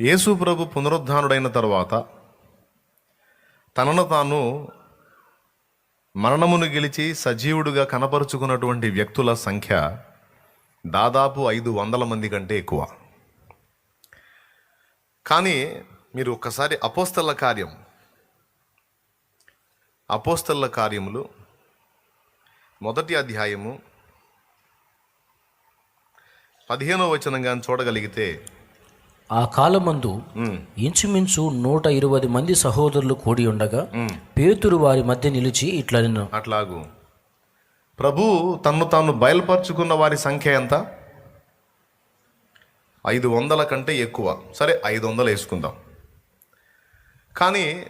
యేసు ప్రభు పునరుద్ధానుడైన తర్వాత తనను తాను మరణమును గెలిచి సజీవుడుగా కనపరుచుకున్నటువంటి వ్యక్తుల సంఖ్య దాదాపు ఐదు వందల మంది కంటే ఎక్కువ. కానీ మీరు ఒక్కసారి అపోస్తల కార్యం అపోస్తల కార్యములు మొదటి అధ్యాయము పదిహేనో వచనంగా చూడగలిగితే ఆ కాలమందు ఇంచుమించు నూట ఇరవై మంది సహోదరులు కూడి ఉండగా పేతురు వారి మధ్య నిలిచి ఇట్లా నిన్ను అట్లాగు. ప్రభు తన్ను తాను బయలుపరుచుకున్న వారి సంఖ్య ఎంత? ఐదు వందల కంటే ఎక్కువ. సరే ఐదు వందలు వేసుకుందాం. కానీ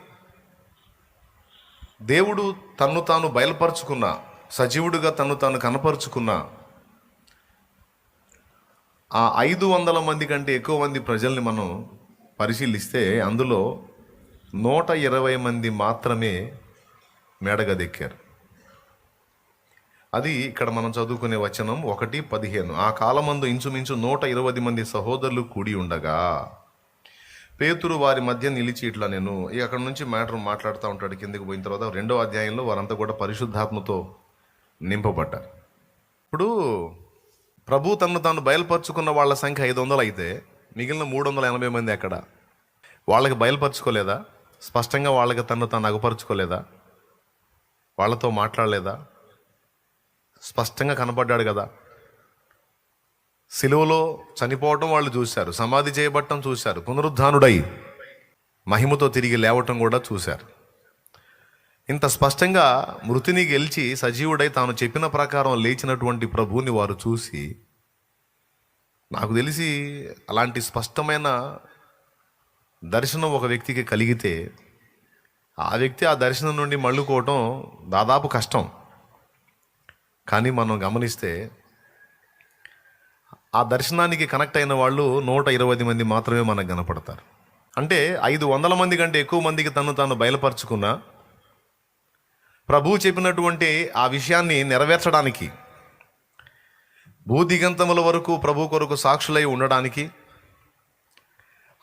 దేవుడు తన్ను తాను బయలుపరుచుకున్న సజీవుడిగా తన్ను తాను కనపరుచుకున్న ఆ ఐదు వందల మంది కంటే ఎక్కువ మంది ప్రజల్ని మనం పరిశీలిస్తే అందులో నూట ఇరవై మంది మాత్రమే మేడగదెక్కారు. అది ఇక్కడ మనం చదువుకునే వచనం ఒకటి పదిహేను. ఆ కాలమందు ఇంచుమించు నూట ఇరవై మంది సహోదరులు కూడి ఉండగా పేతురు వారి మధ్య నిలిచి ఇట్లా నేను అక్కడ నుంచి మ్యాటర్ మాట్లాడుతూ ఉంటాడు కిందకి పోయిన తర్వాత రెండో అధ్యాయంలో వారంతా కూడా పరిశుద్ధాత్మతో నింపబడ్డారు. ఇప్పుడు ప్రభు తను తాను బయలుపరుచుకున్న వాళ్ళ సంఖ్య ఐదు వందలు అయితే మిగిలిన మూడు వందల ఎనభై మంది ఎక్కడ? వాళ్ళకి బయలుపరుచుకోలేదా? స్పష్టంగా వాళ్ళకి తను తాను అగపరుచుకోలేదా? వాళ్ళతో మాట్లాడలేదా? స్పష్టంగా కనపడ్డాడు కదా. సిలువలో చనిపోవటం వాళ్ళు చూశారు. సమాధి చేయబట్టం చూశారు. పునరుద్ధానుడై మహిమతో తిరిగి లేవటం కూడా చూశారు. ఇంత స్పష్టంగా మృతిని గెలిచి సజీవుడై తాను చెప్పిన ప్రకారం లేచినటువంటి ప్రభువుని వారు చూసి నాకు తెలిసి అలాంటి స్పష్టమైన దర్శనం ఒక వ్యక్తికి కలిగితే ఆ వ్యక్తి ఆ దర్శనం నుండి మళ్ళుకోవటం దాదాపు కష్టం. కానీ మనం గమనిస్తే ఆ దర్శనానికి కనెక్ట్ అయిన వాళ్ళు నూట ఇరవై మంది మాత్రమే మనకు కనపడతారు. అంటే ఐదు వందల మంది కంటే ఎక్కువ మందికి తను తాను బయలుపరుచుకున్న ప్రభువు చెప్పినటువంటి ఆ విషయాన్ని నెరవేర్చడానికి భూదిగంతముల వరకు ప్రభు కొరకు సాక్షులై ఉండడానికి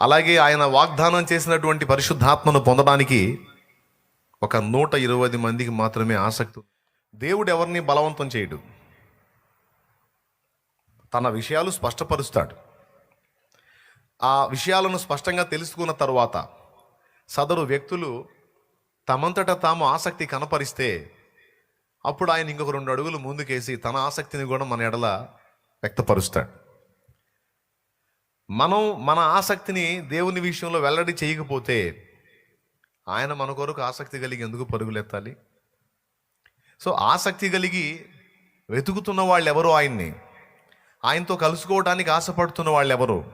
అలాగే ఆయన వాగ్దానం చేసినటువంటి పరిశుద్ధాత్మను పొందడానికి ఒక నూట ఇరవై మందికి మాత్రమే ఆసక్తి దేవుడు ఎవరిని బలవంతం చేయడు. తన విషయాలు స్పష్టపరుస్తాడు. ఆ విషయాలను స్పష్టంగా తెలుసుకున్న తరువాత సదరు వ్యక్తులు తమంతట తాము ఆసక్తి కనపరిస్తే అప్పుడు ఆయన ఇంకొక రెండు అడుగులు ముందుకేసి తన ఆసక్తిని కూడా మన ఎడల వ్యక్తపరుస్తాడు. మనం మన ఆసక్తిని దేవుని విషయంలో వెల్లడి చేయకపోతే ఆయన మన కొరకు ఆసక్తి కలిగి ఎందుకు పరుగులెత్తాలి? సో ఆసక్తి కలిగి వెతుకుతున్న వాళ్ళు ఎవరు ఆయన్ని? ఆయనతో కలుసుకోవడానికి ఆశపడుతున్న వాళ్ళు ఎవరు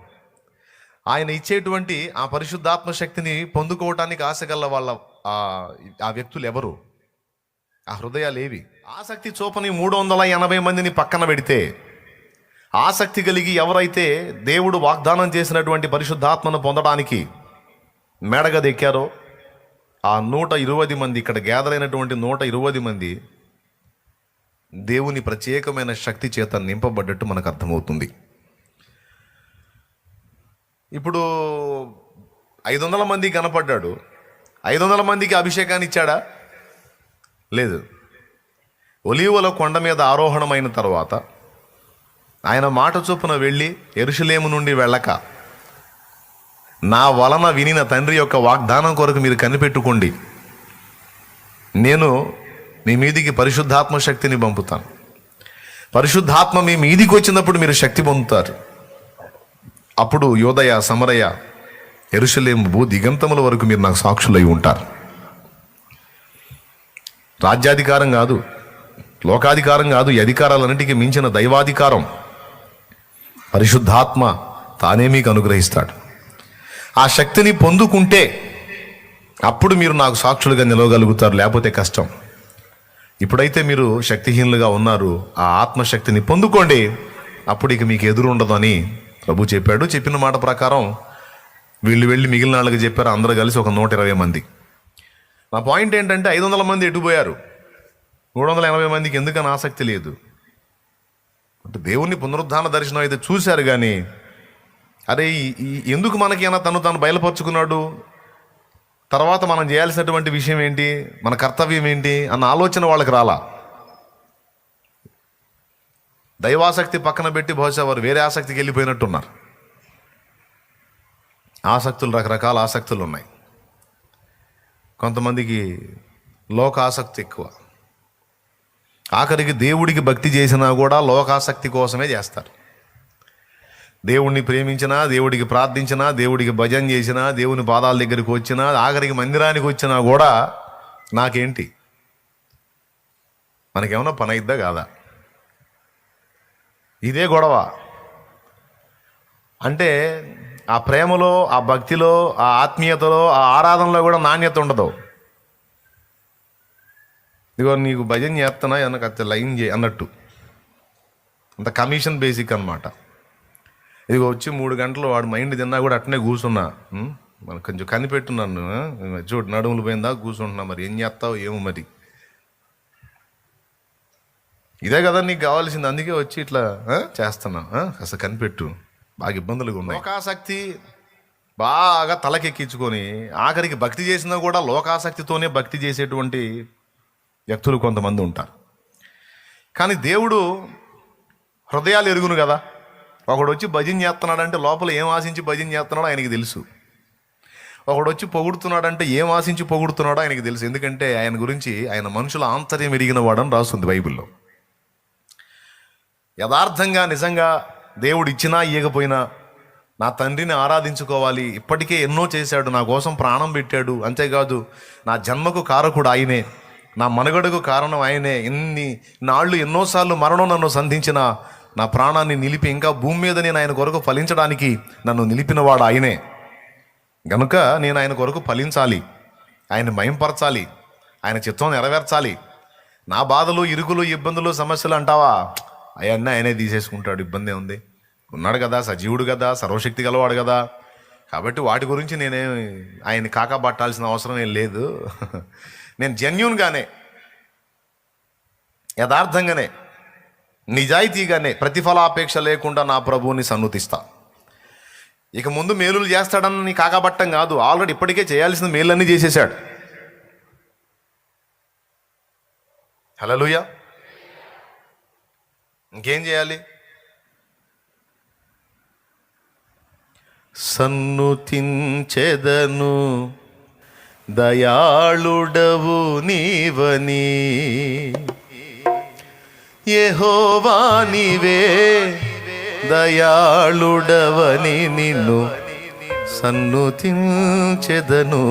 ఆయన ఇచ్చేటువంటి ఆ పరిశుద్ధాత్మ శక్తిని పొందుకోవటానికి ఆశ గల వాళ్ళ ఆ వ్యక్తులు ఎవరు? ఆ హృదయాలు ఏవి ఆసక్తి చూపని మూడు వందల ఎనభై మందిని పక్కన పెడితే ఆసక్తి కలిగి ఎవరైతే దేవుడు వాగ్దానం చేసినటువంటి పరిశుద్ధాత్మను పొందడానికి మెడగదెక్కారో ఆ నూట ఇరవై మంది ఇక్కడ గ్యాదర్ అయినటువంటి నూట ఇరవై మంది దేవుని ప్రత్యేకమైన శక్తి చేత నింపబడ్డట్టు మనకు అర్థమవుతుంది. ఇప్పుడు ఐదు వందల మంది కనపడ్డాడు. ఐదు వందల మందికి అభిషేకాన్ని ఇచ్చాడా? లేదు. ఒలీవల కొండ మీద ఆరోహణమైన తర్వాత ఆయన మాట చొప్పున వెళ్ళి ఎరుషులేము నుండి వెళ్ళక నా వలన వినిన తండ్రి యొక్క వాగ్దానం కొరకు మీరు కనిపెట్టుకోండి. నేను మీ మీదికి పరిశుద్ధాత్మ శక్తిని పంపుతాను. పరిశుద్ధాత్మ మీ మీదికి వచ్చినప్పుడు మీరు శక్తి పొందుతారు. అప్పుడు యోదయ సమరయ ఎరుషలేం భూ దిగంతముల వరకు మీరు నాకు సాక్షులై ఉంటారు. రాజ్యాధికారం కాదు లోకాధికారం కాదు ఈ అధికారాలన్నిటికీ మించిన దైవాధికారం పరిశుద్ధాత్మ తానే మీకు అనుగ్రహిస్తాడు. ఆ శక్తిని పొందుకుంటే అప్పుడు మీరు నాకు సాక్షులుగా నిలవగలుగుతారు లేకపోతే కష్టం. ఇప్పుడైతే మీరు శక్తిహీనులుగా ఉన్నారు ఆ ఆత్మశక్తిని పొందుకోండి అప్పుడు ఇక మీకు ఎదురు ఉండదు అని ప్రభు చెప్పాడు. చెప్పిన మాట ప్రకారం వీళ్ళు వెళ్ళి మిగిలిన వాళ్ళకి చెప్పారు అందరూ కలిసి ఒక నూట ఇరవై మంది. నా పాయింట్ ఏంటంటే ఐదు వందల మంది ఎటుపోయారు మూడు వందల ఎనభై మందికి ఎందుకని ఆసక్తి లేదు? అంటే దేవుణ్ణి పునరుద్ధాన దర్శనం అయితే చూశారు కానీ అరే ఈ- ఎందుకు మనకి అయినా తను బయలుపరుచుకున్నాడు? తర్వాత మనం చేయాల్సినటువంటి విషయం ఏంటి? మన కర్తవ్యం ఏంటి? అన్న ఆలోచన వాళ్ళకి రాలా? దైవాసక్తి పక్కన పెట్టి బహుశా వారు వేరే ఆసక్తికి వెళ్ళిపోయినట్టున్నారు. ఆసక్తులు రకరకాల ఆసక్తులు ఉన్నాయి. కొంతమందికి లోక ఆసక్తి ఎక్కువ. ఆఖరికి దేవుడికి భక్తి చేసినా కూడా లోకాసక్తి కోసమే చేస్తారు. దేవుణ్ణి ప్రేమించినా దేవుడికి ప్రార్థించినా దేవుడికి భజన చేసినా దేవుని పాదాల దగ్గరికి వచ్చినా ఆఖరికి మందిరానికి వచ్చినా కూడా నాకేంటి? మనకేమన్నా పని అయిద్దా కాదా? ఇదే గొడవ. అంటే ఆ ప్రేమలో ఆ భక్తిలో ఆ ఆత్మీయతలో ఆ ఆరాధనలో కూడా నాణ్యత ఉండదు. ఇదిగో నీకు భజన చేస్తున్నా వెనక అత్త లైన్ చే అన్నట్టు. అంత కమిషన్ బేసిక్ అన్నమాట. ఇదిగో వచ్చి మూడు గంటలు వాడు మైండ్ తిన్నా కూడా అట్నే కూర్చున్నా. ఉం? మనకు కొంచెం కనిపెట్టున్నాను చూడు నడుములు పోయిందా కూర్చుంటున్నా మరి. ఏం చేస్తావు ఏమో మరి. ఇదే కదా నీకు కావాల్సింది. అందుకే వచ్చి ఇట్లా చేస్తున్నా. అసలు కనిపెట్టు. బాగా ఇబ్బందులుగా ఉన్నాయి. లోకాసక్తి బాగా తలకెక్కించుకొని ఆఖరికి భక్తి చేసినా కూడా లోకాసక్తితోనే భక్తి చేసేటువంటి వ్యక్తులు కొంతమంది ఉంటారు. కానీ దేవుడు హృదయాలు ఎరుగును కదా. ఒకడు వచ్చి భజన చేస్తున్నాడంటే లోపల ఏం ఆశించి భజన చేస్తున్నాడో ఆయనకి తెలుసు. ఒకడు వచ్చి పొగుడుతున్నాడంటే ఏం ఆశించి పొగుడుతున్నాడో ఆయనకి తెలుసు. ఎందుకంటే ఆయన గురించి ఆయన మనుషుల ఆంతర్యం ఎరిగిన వాడని రాస్తుంది బైబిల్లో. యథార్థంగా నిజంగా దేవుడు ఇచ్చినా ఇయ్యకపోయినా నా తండ్రిని ఆరాధించుకోవాలి. ఇప్పటికే ఎన్నో చేశాడు. నా కోసం ప్రాణం పెట్టాడు. అంతేకాదు నా జన్మకు కారకుడు ఆయనే. నా మనుగడకు కారణం ఆయనే. ఎన్ని నాళ్ళు ఎన్నోసార్లు మరణం నన్ను సంధించిన నా ప్రాణాన్ని నిలిపి ఇంకా భూమి మీద నేను ఆయన కొరకు ఫలించడానికి నన్ను నిలిపినవాడు ఆయనే. గనుక నేను ఆయన కొరకు ఫలించాలి. ఆయన మయంపరచాలి. ఆయన చిత్తం నెరవేర్చాలి. నా బాధలు ఇరుకులు ఇబ్బందులు సమస్యలు అంటావా? అవన్నీ ఆయనే తీసేసుకుంటాడు ఇబ్బంది ఉంది. ఉన్నాడు కదా సజీవుడు కదా సర్వశక్తి గలవాడు కదా. కాబట్టి వాటి గురించి నేనే ఆయన కాకబట్టాల్సిన అవసరం ఏం లేదు. నేను జెన్యున్గానే యథార్థంగానే నిజాయితీగానే ప్రతిఫలాపేక్ష లేకుండా నా ప్రభువుని సన్నుతిస్తా. ఇక ముందు మేలులు చేస్తాడని నీ కాకబట్టం కాదు. ఆల్రెడీ ఇప్పటికే చేయాల్సిన మేలన్నీ చేసేసాడు హలోయ ఇంకేం చేయాలి? సన్నుతించెదను దయాళుడవు నీవని. యెహోవా దయాళుడవని నిన్ను సన్నుతించెదను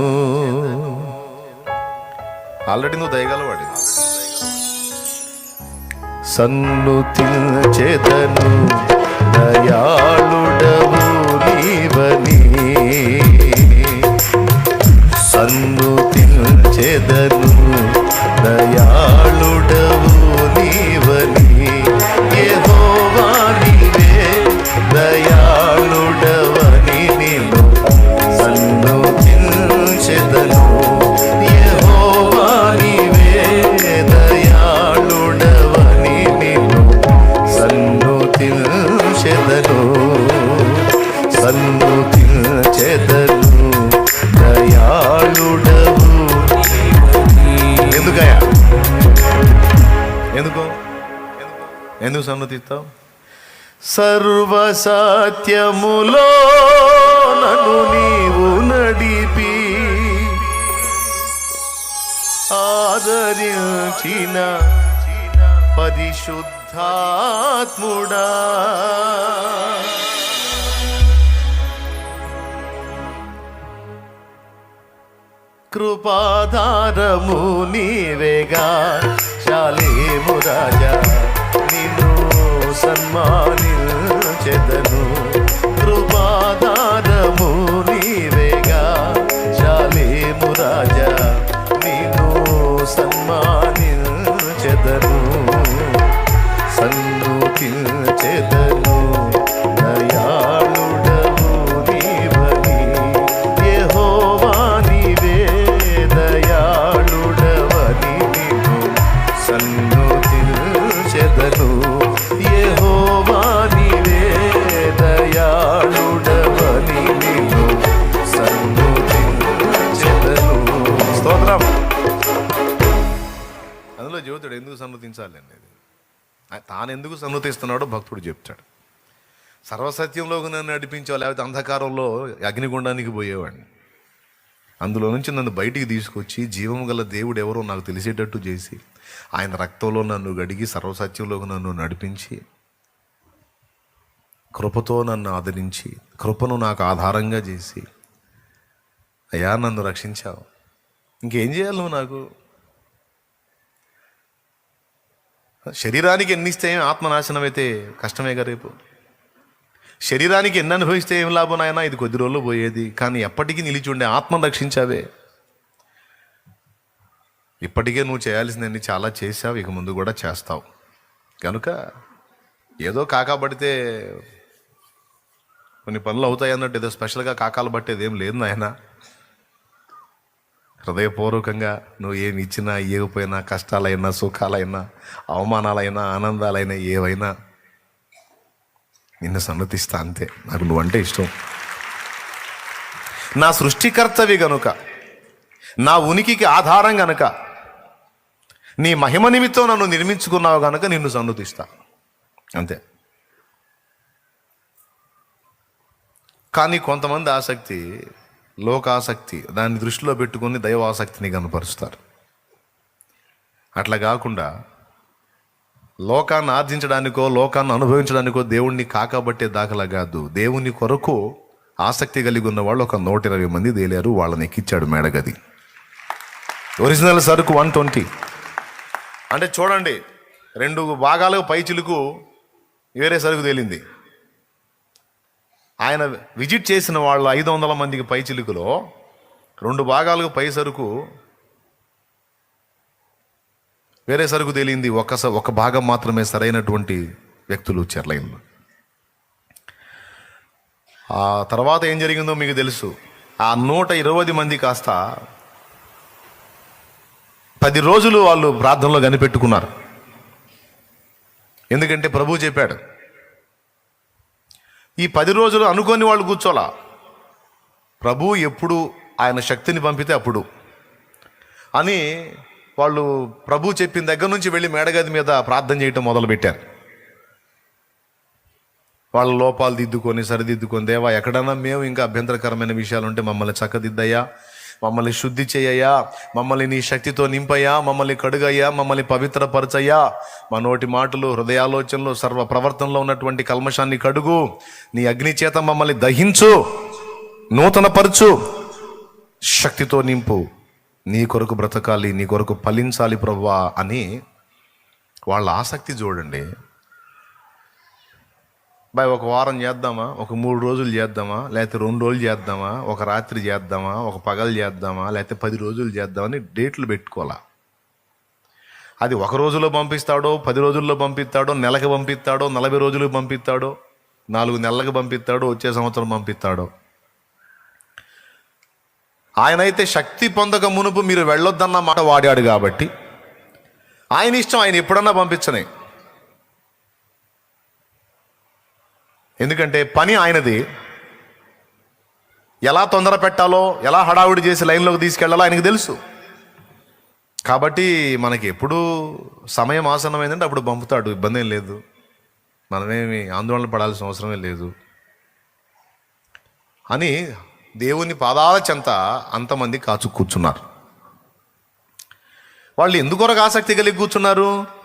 ఆల్రెడీ నువ్వు దయగలవాడి సన్ను సన్నుతించెదను దయాళుడవు. సర్వసత్యములో నను నీవు నడిపి ఆదరించిన పరిశుద్ధాత్ముడా. కృపాధారము నీవేగా. శాలేము రాజా నిన్ను సన్మాని చెదను కృపాధారము నీవేగా. శాలేము రాజా నిన్ను సన్మానించెదను. సన్నుతించెదను సన్నతించాలి అనేది తాను ఎందుకు సమ్మతిస్తున్నాడో భక్తుడు చెప్తాడు. సర్వసత్యంలోకి నన్ను నడిపించావు లేకపోతే అంధకారంలో అగ్నిగుండానికి పోయేవాడిని. అందులో నుంచి నన్ను బయటికి తీసుకొచ్చి జీవం గల దేవుడు ఎవరో నాకు తెలిసేటట్టు చేసి ఆయన రక్తంలో నన్ను గడిగి సర్వసత్యంలోకి నన్ను నడిపించి కృపతో నన్ను ఆదరించి కృపను నాకు ఆధారంగా చేసి అయ్యా నన్ను రక్షించావు. ఇంకేం చేయాలి నువ్వు నాకు? శరీరానికి ఎన్ని ఇస్తే ఏం ఆత్మనాశనం అయితే కష్టమేగా రేపు? శరీరానికి ఎన్ని అనుభవిస్తే ఏం లాభం నాయనా? ఇది కొద్ది రోజులు పోయేది. కానీ ఎప్పటికీ నిలిచి ఉండే ఆత్మను రక్షించావే. ఇప్పటికే నువ్వు చేయాల్సినవన్నీ చాలా చేసావు ఇక ముందు కూడా చేస్తావు. కనుక ఏదో కాకాబడితే కొన్ని పనులు అవుతాయి అన్నట్టు ఏదో స్పెషల్గా కాకాలు పట్టేది ఏం లేదు నాయన. హృదయపూర్వకంగా నువ్వు ఏమి ఇచ్చినా ఇవ్వకపోయినా కష్టాలైనా సుఖాలైనా అవమానాలైనా ఆనందాలైనా ఏవైనా నిన్ను సన్నతిస్తా అంతే. నాకు నువ్వంటే ఇష్టం. నా సృష్టికర్తవి గనుక నా ఉనికికి ఆధారం గనుక నీ మహిమ నిమిత్తం నన్ను నిర్మించుకున్నావు గనుక నిన్ను సన్నతిస్తా అంతే. కానీ కొంతమంది ఆసక్తి లోకాసక్తి దాన్ని దృష్టిలో పెట్టుకొని దైవాసక్తిని కనపరుస్తారు. అట్లా కాకుండా లోకాన్ని ఆర్జించడానికో లోకాన్ని అనుభవించడానికో దేవుణ్ణి కాకబట్టే దాఖలా కాదు. దేవుని కొరకు ఆసక్తి కలిగి ఉన్న వాళ్ళు ఒక నూట ఇరవై మంది తేలారు వాళ్ళని ఎక్కిచ్చాడు మేడగది. ఒరిజినల్ సరుకు వన్ ట్వంటీ. అంటే చూడండి రెండు భాగాలకు పై చిలుకు వేరే సరుకు తేలింది. ఆయన విజిట్ చేసిన వాళ్ళ ఐదు వందల మందికి పై చిలుకులో రెండు భాగాలకు పై సరుకు వేరే సరుకు తేలింది. ఒక స- ఒక భాగం మాత్రమే సరైనటువంటి వ్యక్తులు చెర్లైంది ఆ తర్వాత ఏం జరిగిందో మీకు తెలుసు. ఆ నూట ఇరవై మంది కాస్త పది రోజులు వాళ్ళు ప్రార్థనలో కనిపెట్టుకున్నారు. ఎందుకంటే ప్రభు చెప్పాడు ఈ పది రోజులు అనుకోని వాళ్ళు కూర్చోలా ప్రభు ఎప్పుడు ఆయన శక్తిని పంపితే అప్పుడు. అని వాళ్ళు ప్రభు చెప్పిన దగ్గర నుంచి వెళ్ళి మేడగది మీద ప్రార్థన చేయటం మొదలుపెట్టారు. వాళ్ళ లోపాలు దిద్దుకొని సరిదిద్దుకొని దేవా ఎక్కడన్నా మేము ఇంకా అభ్యంతరకరమైన విషయాలు ఉంటే మమ్మల్ని చక్కదిద్దయ్యా. మమ్మల్ని శుద్ధి చేయయా మమ్మల్ని నీ శక్తితో నింపయ్యా. మమ్మల్ని కడుగయ్యా. మమ్మల్ని పవిత్రపరచయ్యా. మా నోటి మాటలు హృదయాలోచనలు సర్వ ప్రవర్తనలో ఉన్నటువంటి కల్మషాన్ని కడుగు. నీ అగ్ని చేత మమ్మల్ని దహించు. నూతనపరచు. శక్తితో నింపు. నీ కొరకు బ్రతకాలి నీ కొరకు ఫలించాలి ప్రవ్వా అని వాళ్ళ ఆసక్తి చూడండి. బాయ్ ఒక వారం చేద్దామా? ఒక మూడు రోజులు చేద్దామా? లేకపోతే రెండు రోజులు చేద్దామా? ఒక రాత్రి చేద్దామా? ఒక పగలు చేద్దామా? లేకపోతే పది రోజులు చేద్దామని డేట్లు పెట్టుకోవాలా? అది ఒక రోజులో పంపిస్తాడో పది రోజుల్లో పంపిస్తాడో నెలకి పంపిస్తాడో నలభై రోజులకు పంపిస్తాడో నాలుగు నెలలకు పంపిస్తాడో వచ్చే సంవత్సరం పంపిస్తాడో. ఆయన అయితే శక్తి పొందక మునుపు మీరు వెళ్ళొద్దన్న మాట వాడాడు కాబట్టి ఆయన ఇష్టం ఆయన ఎప్పుడన్నా పంపించనే. ఎందుకంటే పని ఆయనది. ఎలా తొందర పెట్టాలో ఎలా హడావుడి చేసి లైన్లోకి తీసుకెళ్ళాలో ఆయనకు తెలుసు. కాబట్టి మనకి ఎప్పుడు సమయం ఆసన్నమైందంటే అప్పుడు పంపుతాడు ఇబ్బంది ఏం లేదు. మనమేమి ఆందోళన పడాల్సిన అవసరమే లేదు. అని దేవుని పాదాల చెంత అంతమంది కాచు కూర్చున్నారు. వాళ్ళు ఎందుకొరకు ఆసక్తి కలిగి కూర్చున్నారు?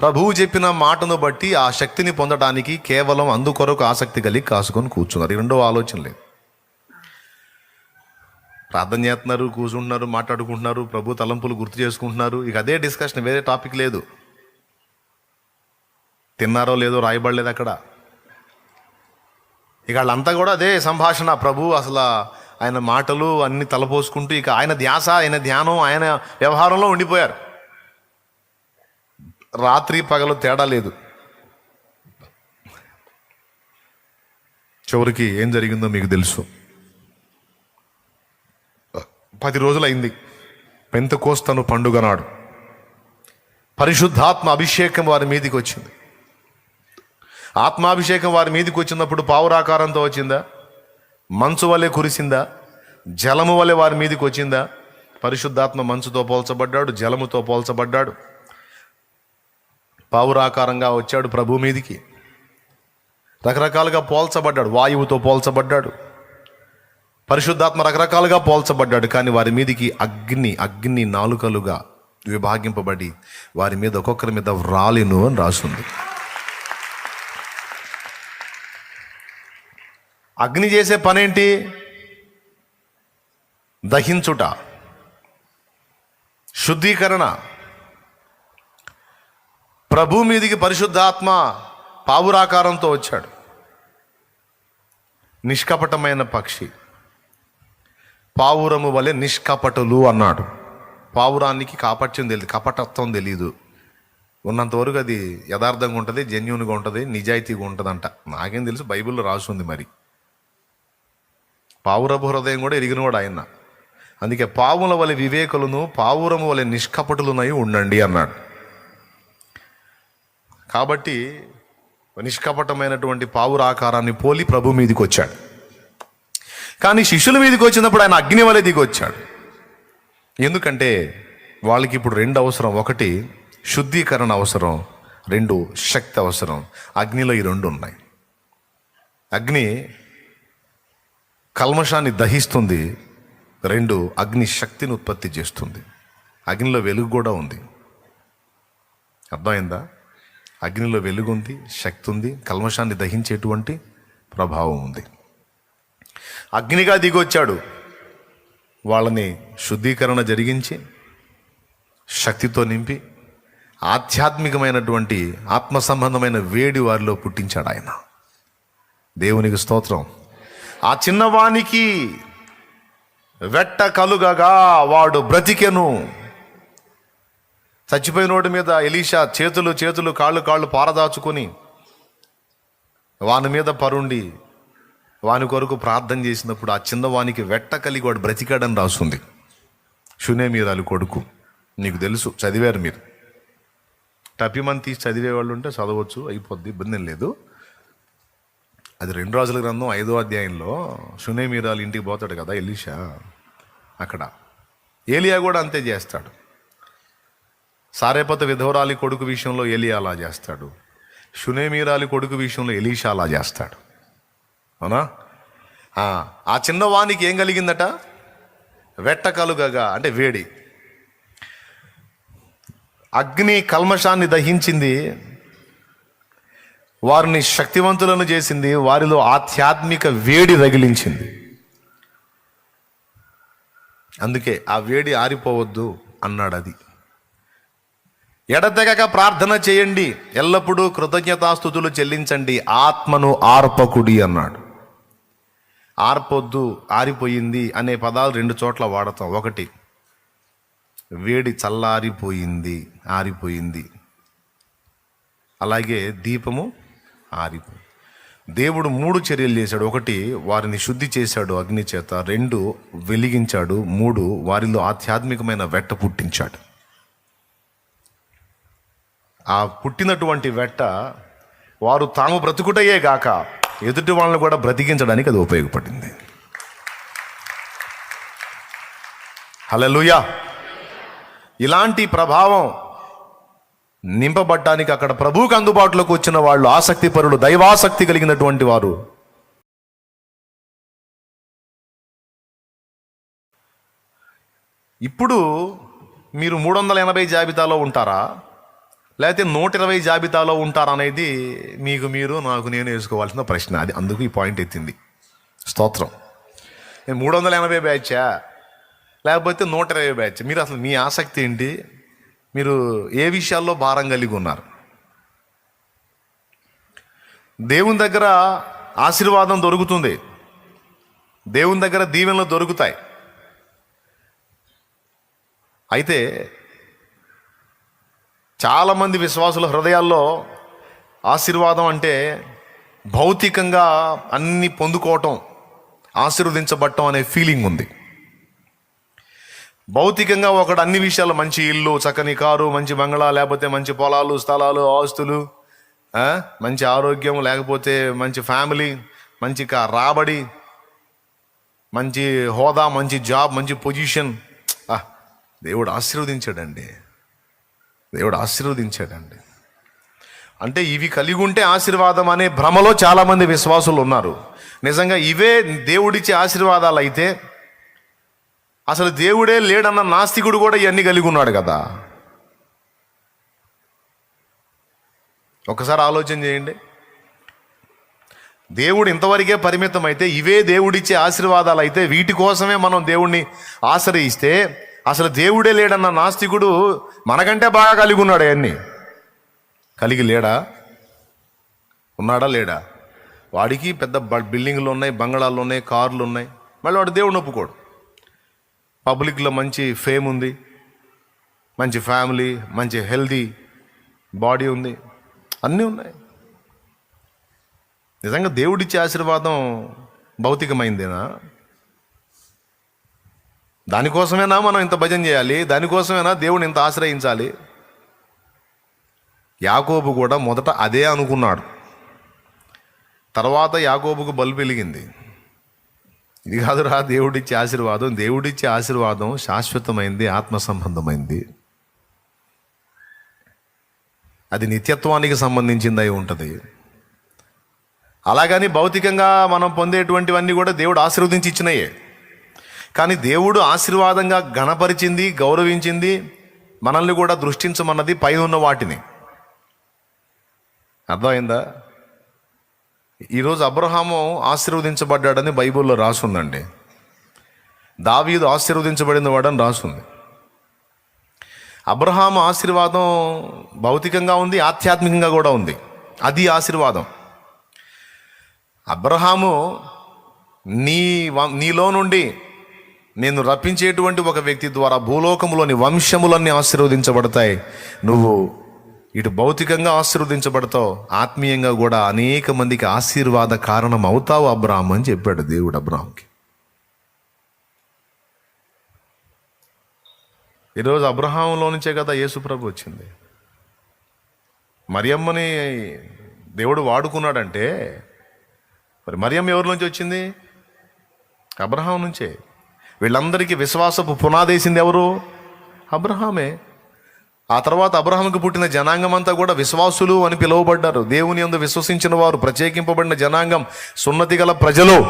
ప్రభువు చెప్పిన మాటను బట్టి ఆ శక్తిని పొందడానికి కేవలం అందుకొరకు ఆసక్తి కలిగి కాసుకొని కూర్చున్నారు. ఈ రెండో ఆలోచన లేదు. ప్రార్థన చేస్తున్నారు కూర్చుంటున్నారు మాట్లాడుకుంటున్నారు ప్రభు తలంపులు గుర్తు చేసుకుంటున్నారు. ఇక అదే డిస్కషన్ వేరే టాపిక్ లేదు. తిన్నారో లేదో రాయబడలేదు అక్కడ. ఇక వాళ్ళంతా కూడా అదే సంభాషణ. ప్రభు అసలు ఆయన మాటలు అన్ని తలపోసుకుంటూ ఇక ఆయన ధ్యాస ఆయన ధ్యానం ఆయన వ్యవహారంలో ఉండిపోయారు. రాత్రి పగలు తేడా లేదు. చివరికి ఏం జరిగిందో మీకు తెలుసు. పది రోజులైంది. పెంత కోస్తను పండుగ నాడు పరిశుద్ధాత్మ అభిషేకం వారి మీదికి వచ్చింది. ఆత్మాభిషేకం వారి మీదికి వచ్చినప్పుడు పావురాకారంతో వచ్చిందా? మంచు వలె కురిసిందా? జలము వలె వారి మీదికి వచ్చిందా? పరిశుద్ధాత్మ మంచుతో పోల్చబడ్డాడు జలముతో పోల్చబడ్డాడు. పావురాకారంగా వచ్చాడు ప్రభు మీదికి. రకరకాలుగా పోల్చబడ్డాడు వాయువుతో పోల్చబడ్డాడు. పరిశుద్ధాత్మ రకరకాలుగా పోల్చబడ్డాడు కానీ వారి మీదికి అగ్ని అగ్ని నాలుకలుగా విభాగింపబడి వారి మీద ఒక్కొక్కరి మీద రాలిను అని రాస్తుంది అగ్ని చేసే పనేంటి? దహించుట శుద్ధీకరణ. ప్రభు మీదికి పరిశుద్ధాత్మ పావురాకారంతో వచ్చాడు. నిష్కపటమైన పక్షి. పావురము వలె నిష్కపటులు అన్నాడు. పావురానికి కాపట్యం తెలియదు కపటత్వం తెలియదు ఉన్నంతవరకు అది యథార్థంగా ఉంటుంది జెన్యున్గా ఉంటుంది నిజాయితీగా ఉంటుందంట. నాకేం తెలుసు బైబిల్లో రాసుంది మరి. పావురపు హృదయం కూడా ఎరిగినవాడు ఆయన. అందుకే పావుల వలె వివేకులను పావురము వలె నిష్కపటులునై ఉండండి అన్నాడు. కాబట్టి నిష్కపటమైనటువంటి పావుర ఆకారాన్ని పోలి ప్రభు మీదకి వచ్చాడు కానీ శిష్యుల మీదకి వచ్చినప్పుడు ఆయన అగ్ని వలె దిగి వచ్చాడు ఎందుకంటే వాళ్ళకి ఇప్పుడు రెండు అవసరం. ఒకటి శుద్ధీకరణ అవసరం రెండు శక్తి అవసరం. అగ్నిలో ఈ రెండు ఉన్నాయి. అగ్ని కల్మషాన్ని దహిస్తుంది రెండు అగ్ని శక్తిని ఉత్పత్తి చేస్తుంది. అగ్నిలో వెలుగు కూడా ఉంది. అర్థమైందా? అగ్నిలో వెలుగుంది శక్తి ఉంది కల్మషాన్ని దహించేటువంటి ప్రభావం ఉంది. అగ్నిగా దిగొచ్చాడు. వాళ్ళని శుద్ధీకరణ జరిగించి శక్తితో నింపి ఆధ్యాత్మికమైనటువంటి ఆత్మ సంబంధమైన వేడి వారిలో పుట్టించాడు ఆయన. దేవునికి స్తోత్రం. ఆ చిన్నవానికి వెట్ట కలుగగా వాడు బ్రతికెను. చచ్చిపోయినోడి మీద ఎలీషా చేతులు చేతులు కాళ్ళు కాళ్ళు పారదాచుకొని వాని మీద పరుండి వాని కొరకు ప్రార్థన చేసినప్పుడు ఆ చిన్నవానికి వెట్ట కలిగి వాడు బ్రతికాడని రాస్తుంది షునేమీరాలు కొడుకు నీకు తెలుసు చదివారు మీరు. టపిమని తీసి చదివే వాళ్ళు ఉంటే చదవచ్చు అయిపోద్ది ఇబ్బంది లేదు. అది రెండు రోజుల గ్రంథం ఐదో అధ్యాయంలో షునేమీరాలు ఇంటికి పోతాడు కదా ఎలీషా? అక్కడ ఏలియా కూడా అంతే చేస్తాడు. సారేపత విధవరాలి కొడుకు విషయంలో ఎలి అలా చేస్తాడు. షునేమీరాలి కొడుకు విషయంలో ఎలీషా అలా చేస్తాడు. అవునా? ఆ, ఆ చిన్నవానికి ఏం కలిగిందట? వెట్ట కలుగగా అంటే వేడి. అగ్ని కల్మషాన్ని దహించింది వారిని శక్తివంతులను చేసింది వారిలో ఆధ్యాత్మిక వేడి రగిలించింది. అందుకే ఆ వేడి ఆరిపోవద్దు అన్నాడు అది ఎడతెగక ప్రార్థన చేయండి. ఎల్లప్పుడూ కృతజ్ఞతాస్థుతులు చెల్లించండి. ఆత్మను ఆర్పకుడి అన్నాడు. ఆర్పొద్దు ఆరిపోయింది అనే పదాలు రెండు చోట్ల వాడతాం. ఒకటి వేడి చల్లారిపోయింది ఆరిపోయింది. అలాగే దీపము ఆరిపోయింది. దేవుడు మూడు చర్యలు చేశాడు. ఒకటి వారిని శుద్ధి చేశాడు అగ్ని చేత రెండు వెలిగించాడు. మూడు వారిలో ఆధ్యాత్మికమైన వెట్ట పుట్టించాడు. ఆ పుట్టినటువంటి వెట్ట వారు తాము బ్రతుకుటయే గాక ఎదుటి వాళ్ళని కూడా బ్రతికించడానికి అది ఉపయోగపడింది. హలలుయా ఇలాంటి ప్రభావం నింపబడ్డానికి అక్కడ ప్రభువుకు అందుబాటులోకి వచ్చిన వాళ్ళు ఆసక్తి పరులు దైవాసక్తి కలిగినటువంటి వారు. ఇప్పుడు మీరు మూడు వందల ఎనభై జాబితాలో ఉంటారా? లేకపోతే నూట ఇరవై జాబితాలో ఉంటారనేది మీకు మీరు నాకు నేను వేసుకోవాల్సిన ప్రశ్న. అది అందుకు ఈ పాయింట్ ఎత్తింది. స్తోత్రం. నేను మూడు వందల ఎనభై బ్యాచా? లేకపోతే నూట ఇరవై బ్యాచ్? మీరు అసలు మీ ఆసక్తి ఏంటి? మీరు ఏ విషయాల్లో భారం కలిగి ఉన్నారు? దేవుని దగ్గర ఆశీర్వాదం దొరుకుతుంది. దేవుని దగ్గర దీవెనలు దొరుకుతాయి. అయితే చాలామంది విశ్వాసుల హృదయాల్లో ఆశీర్వాదం అంటే భౌతికంగా అన్ని పొందుకోవటం ఆశీర్వదించబడటం అనే ఫీలింగ్ ఉంది. భౌతికంగా ఒకడు అన్ని విషయాలు మంచి ఇల్లు చక్కని కారు మంచి బంగళా లేకపోతే మంచి పొలాలు స్థలాలు ఆస్తులు మంచి ఆరోగ్యం లేకపోతే మంచి ఫ్యామిలీ మంచి రాబడి మంచి హోదా మంచి జాబ్ మంచి పొజిషన్. దేవుడు ఆశీర్వదించాడండి. దేవుడు ఆశీర్వదించాడండి. అంటే ఇవి కలిగి ఉంటే ఆశీర్వాదం అనే భ్రమలో చాలామంది విశ్వాసులు ఉన్నారు. నిజంగా ఇవే దేవుడిచ్చే ఆశీర్వాదాలు అయితే అసలు దేవుడే లేడన్న నాస్తికుడు కూడా ఇవన్నీ కలిగి ఉన్నాడు కదా. ఒకసారి ఆలోచన చేయండి. దేవుడు ఇంతవరకే పరిమితం అయితే ఇవే దేవుడిచ్చే ఆశీర్వాదాలు అయితే వీటి కోసమే మనం దేవుణ్ణి ఆశ్రయిస్తే అసలు దేవుడే లేడన్న నాస్తికుడు మనకంటే బాగా కలిగి ఉన్నాడు అవన్నీ కలిగి లేడా? ఉన్నాడా లేడా? వాడికి పెద్ద బ- బిల్డింగ్లు ఉన్నాయి బంగళాలు ఉన్నాయి కార్లు ఉన్నాయి. మళ్ళీ వాడు దేవుడిని ఒప్పుకోడు పబ్లిక్లో మంచి ఫేమ్ ఉంది మంచి ఫ్యామిలీ మంచి హెల్దీ బాడీ ఉంది. అన్నీ ఉన్నాయి. నిజంగా దేవుడిచ్చే ఆశీర్వాదం భౌతికమైందేనా? దానికోసమేనా మనం ఇంత భజన చేయాలి? దానికోసమేనా దేవుని ఇంత ఆశ్రయించాలి? యాకోబు కూడా మొదట అదే అనుకున్నాడు. తర్వాత యాకోబుకు బల్బు వెలిగింది. ఇది కాదురా దేవుడిచ్చే ఆశీర్వాదం. దేవుడిచ్చే ఆశీర్వాదం శాశ్వతమైంది ఆత్మ సంబంధమైంది అది నిత్యత్వానికి సంబంధించింది అయి ఉంటుంది. అలాగని భౌతికంగా మనం పొందేటువంటివన్నీ కూడా దేవుడు ఆశీర్వదించి ఇచ్చినాయే. కానీ దేవుడు ఆశీర్వాదంగా గణపరిచింది గౌరవించింది మనల్ని కూడా దృష్టించమన్నది పై ఉన్న వాటిని. అర్థమైందా? ఈరోజు అబ్రహాము ఆశీర్వదించబడ్డాడని బైబిల్లో రాసుందండి. దావీదు ఆశీర్వదించబడిన వాడని రాసుంది. అబ్రహాము ఆశీర్వాదం భౌతికంగా ఉంది ఆధ్యాత్మికంగా కూడా ఉంది. అది ఆశీర్వాదం. అబ్రహాము నీ వం- నీలో నుండి నేను రప్పించేటువంటి ఒక వ్యక్తి ద్వారా భూలోకములోని వంశములన్నీ ఆశీర్వదించబడతాయి. నువ్వు ఇటు భౌతికంగా ఆశీర్వదించబడతావు. ఆత్మీయంగా కూడా అనేక మందికి ఆశీర్వాద కారణం అవుతావు అబ్రాహం అని చెప్పాడు దేవుడు అబ్రాహంకి. ఈరోజు అబ్రహాంలో నుంచే కదా యేసుప్రభు వచ్చింది. మరియమ్మని దేవుడు వాడుకున్నాడంటే మరి మరియమ్మ ఎవరి నుంచి వచ్చింది? అబ్రహాం నుంచే. వీళ్ళందరికీ విశ్వాసపు పునాదేసింది ఎవరు? అబ్రహామే. ఆ తర్వాత అబ్రహాంకి పుట్టిన జనాంగం అంతా కూడా విశ్వాసులు అని పిలువబడ్డారు. దేవుని యందు విశ్వసించిన వారు ప్రత్యేకింపబడిన జనాంగం సున్నతి గల ప్రజలు.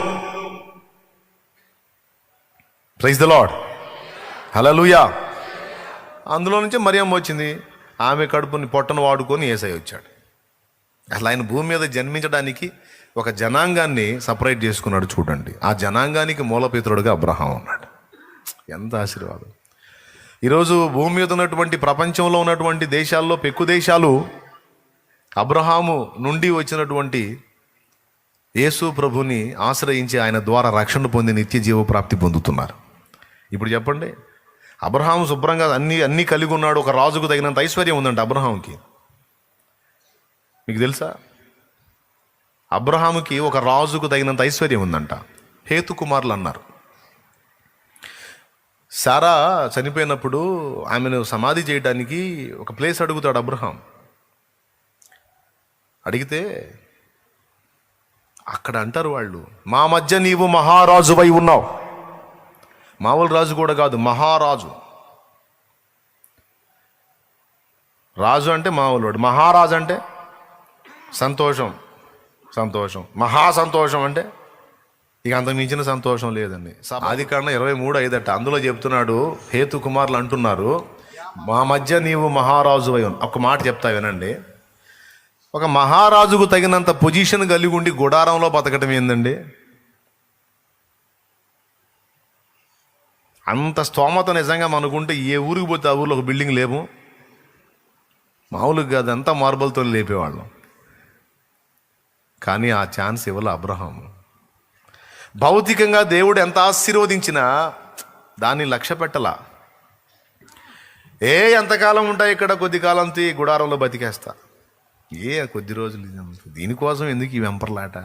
ప్రైజ్ ద లాడ్ హలలుయా అందులో నుంచి మరియమ్మ వచ్చింది. ఆమె కడుపుని పొట్టను వాడుకొని ఏసై వచ్చాడు. అసలు ఆయన భూమి మీద జన్మించడానికి ఒక జనాంగాన్ని సపరేట్ చేసుకున్నాడు చూడండి. ఆ జనాంగానికి మూలపితరుడుగా అబ్రహాం ఉన్నాడు. ఎంత ఆశీర్వాదం. ఈరోజు భూమి మీద ఉన్నటువంటి ప్రపంచంలో ఉన్నటువంటి దేశాల్లో పెక్కు దేశాలు అబ్రహాము నుండి వచ్చినటువంటి యేసు ప్రభుని ఆశ్రయించి ఆయన ద్వారా రక్షణ పొంది నిత్య జీవ ప్రాప్తి పొందుతున్నారు. ఇప్పుడు చెప్పండి. అబ్రహాం శుభ్రంగా అన్ని అన్నీ కలిగి ఉన్నాడు. ఒక రాజుకు తగినంత ఐశ్వర్యం ఉందంట అబ్రహాంకి మీకు తెలుసా? అబ్రహాముకి ఒక రాజుకు తగినంత ఐశ్వర్యం ఉందంట. హేతు కుమారులు అన్నారు. సారా చనిపోయినప్పుడు ఆమెను సమాధి చేయడానికి ఒక ప్లేస్ అడుగుతాడు అబ్రహాం. అడిగితే అక్కడ అంటారు వాళ్ళు మా మధ్య నీవు మహారాజువై ఉన్నావు. మామూలు రాజు కూడా కాదు మహారాజు. రాజు అంటే మామూలు వాడు మహారాజు అంటే సంతోషం. సంతోషం. మహా సంతోషం అంటే ఇక అంత మించిన సంతోషం లేదండి. ఆది కారణ ఇరవై మూడు ఐదట అందులో చెప్తున్నాడు హేతు కుమారులు అంటున్నారు మా మధ్య నీవు మహారాజు అయి ఒక మాట చెప్తా వినండి. ఒక మహారాజుకు తగినంత పొజిషన్ కలిగి ఉండి గుడారంలో బతకటం ఏందండి? అంత స్తోమత నిజంగా మనకుంటే ఏ ఊరికి పోతే ఆ ఊర్లో ఒక బిల్డింగ్ లేము? మామూలుగా కాదు అంతా మార్బల్తో లేపేవాళ్ళం. కానీ ఆ ఛాన్స్ ఇవ్వలే అబ్రహాం భౌతికంగా దేవుడు ఎంత ఆశీర్వదించినా దాన్ని లక్ష్య పెట్టలా. ఏ ఎంతకాలం ఉంటాయి ఇక్కడ కొద్ది కాలంతో ఈ గుడారంలో బతికేస్తా? ఏ కొద్ది రోజులు దీనికోసం ఎందుకు ఈ వెంపర్లాట?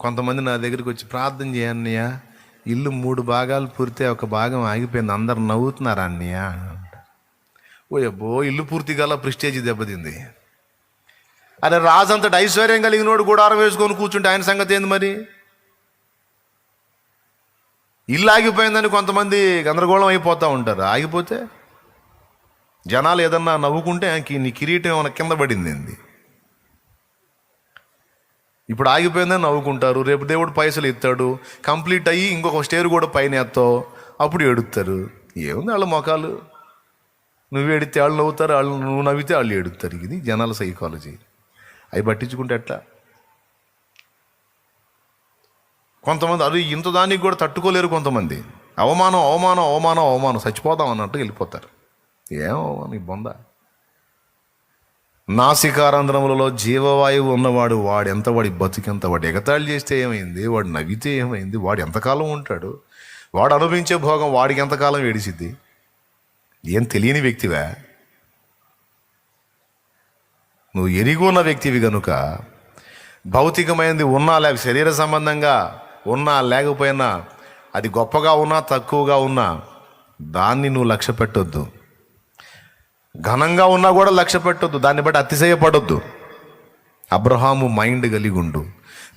కొంతమంది నా దగ్గరికి వచ్చి ప్రార్థన చేయన్నయ్య ఇల్లు మూడు భాగాలు పూర్తి ఒక భాగం ఆగిపోయింది అందరు నవ్వుతున్నారు అన్నయ్య. ఓ అబ్బో ఇల్లు పూర్తిగా ప్రిస్టేజ్ దెబ్బతింది. అరే రాజంతటి ఐశ్వర్యం కలిగినోడు గుడారం వేసుకొని కూర్చుంటే ఆయన సంగతి ఏంది మరి? ఇల్లు ఆగిపోయిందని కొంతమంది గందరగోళం అయిపోతూ ఉంటారు? ఆగిపోతే జనాలు ఏదన్నా నవ్వుకుంటే నీ కిరీటం ఏమైనా కింద పడింది ఏంది? ఇప్పుడు ఆగిపోయిందని నవ్వుకుంటారు రేపు దేవుడు పైసలు ఇస్తాడు కంప్లీట్ అయ్యి ఇంకొక స్టేర్ కూడా పైన ఎత్తావు అప్పుడు ఏడుస్తారు ఏముంది వాళ్ళ మొఖాలు నువ్వు ఏడితే వాళ్ళు నవ్వుతారు వాళ్ళు నువ్వు నవ్వితే వాళ్ళు ఏడుతారు. ఇది జనాల సైకాలజీ అవి పట్టించుకుంటే ఎట్లా? కొంతమంది అది ఇంత దానికి కూడా తట్టుకోలేరు కొంతమంది. అవమానం అవమానం అవమానం అవమానం. చచ్చిపోదాం అన్నట్టు వెళ్ళిపోతారు. ఏం అవమానం ఈ బొంద? నాసికారంధ్రములలో జీవవాయువు ఉన్నవాడు వాడు ఎంత వాడి బతికెంత వాడు ఎగతాళి చేస్తే ఏమైంది? వాడు నవ్వితే ఏమైంది? వాడు ఎంతకాలం ఉంటాడు? వాడు అనుభవించే భోగం వాడికి ఎంతకాలం ఏడిసిద్ది? ఏం తెలియని వ్యక్తివా? నువ్వు ఎరిగి ఉన్న వ్యక్తివి గనుక భౌతికమైనది ఉన్నా లేక శరీర సంబంధంగా ఉన్నా లేకపోయినా అది గొప్పగా ఉన్నా తక్కువగా ఉన్నా దాన్ని నువ్వు లక్ష్య పెట్టొద్దు ఘనంగా ఉన్నా కూడా లక్ష్య పెట్టొద్దు దాన్ని బట్టి అతిశయపడొద్దు. అబ్రహాము మైండ్ కలిగి ఉండు.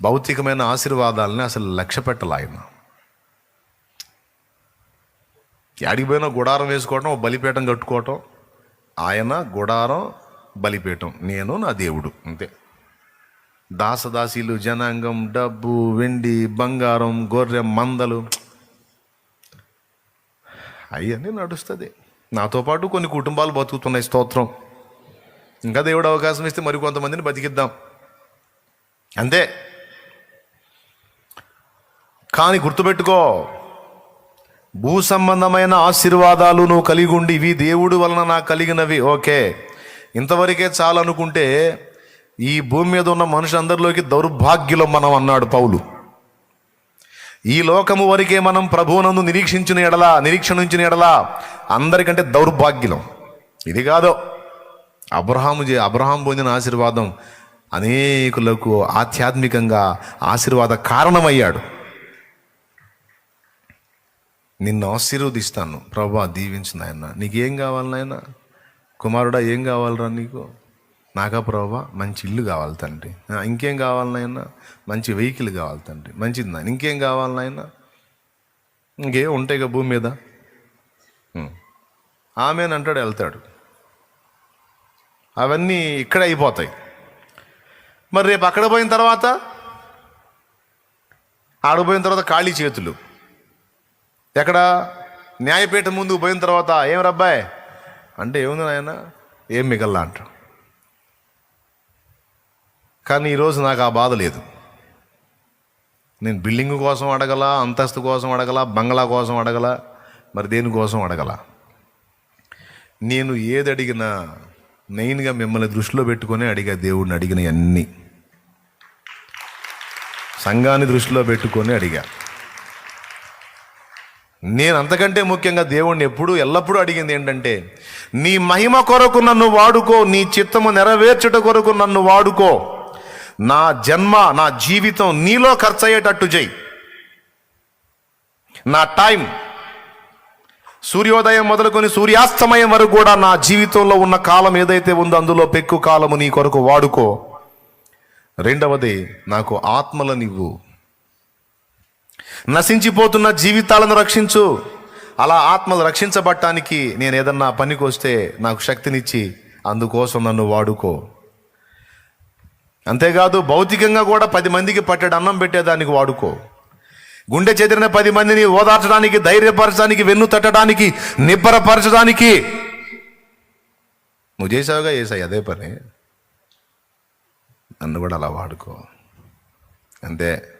భౌతికమైన ఆశీర్వాదాలని అసలు లక్ష్య పెట్టాలి ఆయన. యాడికి పోయినా గుడారం వేసుకోవటం బలిపీఠం కట్టుకోవటం ఆయన గుడారం బలిపీఠం. నేను నా దేవుడు. అంతే. దాసదాసీలు జనాంగం డబ్బు వెండి బంగారం గొర్రె మందలు. అవన్నీ నడుస్తుంది. నాతో పాటు కొన్ని కుటుంబాలు బతుకుతున్నాయి. స్తోత్రం. ఇంకా దేవుడు అవకాశం ఇస్తే మరి కొంతమందిని బతికిద్దాం. అంతే. కానీ గుర్తుపెట్టుకో భూ సంబంధమైన ఆశీర్వాదాలు నువ్వు కలిగి ఉండి ఇవి దేవుడు వలన నాకు కలిగినవి. ఓకే. ఇంతవరకే చాలనుకుంటే ఈ భూమి మీద ఉన్న మనుషులందరిలోకి దౌర్భాగ్యులం మనం అన్నాడు పౌలు. ఈ లోకము వరకే మనం ప్రభువునందు నిరీక్షించిన ఎడలా నిరీక్షణించిన ఎడలా అందరికంటే దౌర్భాగ్యులం. ఇది కాదో. అబ్రహాము చే- అబ్రహాం పొందిన ఆశీర్వాదం అనేకులకు ఆధ్యాత్మికంగా ఆశీర్వాద కారణమయ్యాడు. నిన్ను ఆశీర్వదిస్తాను. ప్రభా దీవించిన ఆయన నీకేం కావాలి నాయన? కుమారుడా ఏం కావాలరా నీకు? నాకా ప్రభా మంచి ఇల్లు కావాలి తండ్రి. ఇంకేం కావాలనైనా మంచి వెహికల్ కావాలి తండ్రి. మంచిది నాయన. ఇంకేం కావాలనైనా ఇంకేం ఉంటాయి కదా భూమి మీద. ఆమె అంటాడు వెళ్తాడు. అవన్నీ ఇక్కడే అయిపోతాయి. మరి రేపు అక్కడ పోయిన తర్వాత? ఆడపోయిన తర్వాత ఖాళీ చేతులు. ఎక్కడ? న్యాయపీఠం ముందుకు పోయిన తర్వాత. ఏం రబ్బాయి అంటే ఏముంది నాయన? ఏం మిగల్లా అంట. కానీ ఈరోజు నాకు ఆ బాధ లేదు. నేను బిల్డింగ్ కోసం అడగల అంతస్తు కోసం అడగల బంగ్లా కోసం అడగల మరి దేనికోసం అడగల? నేను ఏది అడిగినా మెయిన్గా మిమ్మల్ని దృష్టిలో పెట్టుకొని అడిగా దేవుడిని అడిగిన అన్నీ సంఘాన్ని దృష్టిలో పెట్టుకొని అడిగా. నేను అంతకంటే ముఖ్యంగా దేవుణ్ణి ఎప్పుడు ఎల్లప్పుడూ అడిగింది ఏంటంటే నీ మహిమ కొరకు నన్ను వాడుకో నీ చిత్తము నెరవేర్చుట కొరకు నన్ను వాడుకో. నా జన్మ నా జీవితం నీలో ఖర్చు అయ్యేటట్టు చేయి నా టైం సూర్యోదయం మొదలుకొని సూర్యాస్తమయం వరకు కూడా నా జీవితంలో ఉన్న కాలం ఏదైతే ఉందో అందులో పెక్కు కాలము నీ కొరకు వాడుకో. రెండవది నాకు ఆత్మల ఆత్మలనివ్వు నశించిపోతున్న జీవితాలను రక్షించు. అలా ఆత్మలు రక్షించబట్టానికి నేను ఏదన్నా పనికొస్తే నాకు శక్తినిచ్చి అందుకోసం నన్ను వాడుకో. అంతేకాదు భౌతికంగా కూడా పది మందికి పట్టెడు అన్నం పెట్టేదానికి వాడుకో. గుండె చెదిరిన పది మందిని ఓదార్చడానికి ధైర్యపరచడానికి వెన్ను తట్టడానికి నిబ్బరపరచడానికి. నువ్వు చేసావుగా చేసాయి అదే పని. నన్ను కూడా అలా వాడుకో. అంతే.